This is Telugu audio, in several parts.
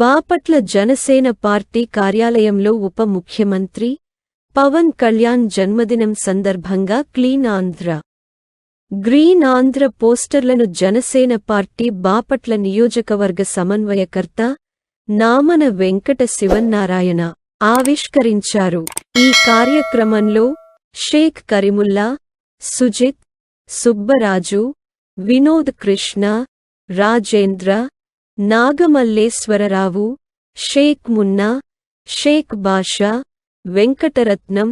బాపట్ల జనసేన పార్టీ కార్యాలయంలో ఉప ముఖ్యమంత్రి పవన్ కళ్యాణ్ జన్మదినం సందర్భంగా క్లీన్ ఆంధ్ర గ్రీన్ ఆంధ్ర పోస్టర్లను జనసేన పార్టీ బాపట్ల నియోజకవర్గ సమన్వయకర్త నామన వెంకట శివన్నారాయణ ఆవిష్కరించారు. ఈ కార్యక్రమంలో షేక్ కరిముల్లా సుజిత్ సుబ్బరాజు వినోద్ కృష్ణ రాజేంద్ర నాగమల్లేశ్వరరావు షేక్ మున్నా షేక్ బాషా వెంకటరత్నం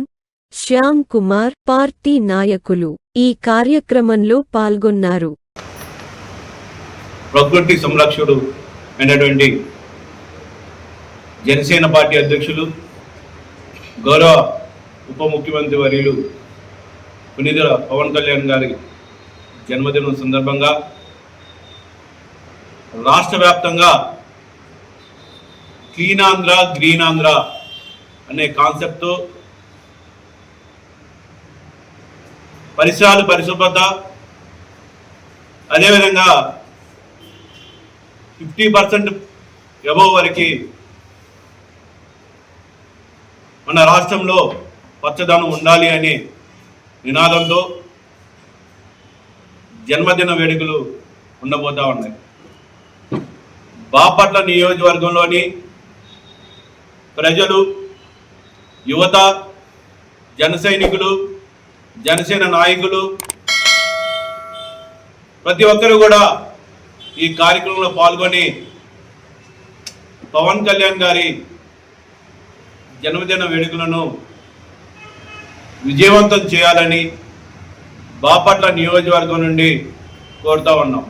శ్యామ్ కుమార్ పార్టీ నాయకులు ఈ కార్యక్రమంలో పాల్గొన్నారు. ప్రకృతి సంరక్షకుడు అయినటువంటి జనసేన పార్టీ అధ్యక్షులు గౌరవ ఉప ముఖ్యమంత్రి వర్యులు పునీతుల పవన్ కళ్యాణ్ గారి జన్మదినం సందర్భంగా రాష్ట్ర వ్యాప్తంగా క్లీన్ ఆంధ్ర గ్రీన్ ఆంధ్ర అనే కాన్సెప్ట్తో పరిసరాలు పరిశుభ్రత అదేవిధంగా ఫిఫ్టీ పర్సెంట్ ఎబో వరకు మన రాష్ట్రంలో పచ్చదనం ఉండాలి అనే నినాదంతో జన్మదిన వేడుకలు ఉండబోతా ఉన్నాయి. బాపట్ల నియోజకవర్గంలోని ప్రజలు యువత జన సైనికులు జనసేన నాయకులు ప్రతి ఒక్కరు కూడా ఈ కార్యక్రమంలో పాల్గొని పవన్ కళ్యాణ్ గారి జన్మదిన వేడుకలను విజయవంతం చేయాలని బాపట్ల నియోజకవర్గం నుండి కోరుతా ఉన్నాం.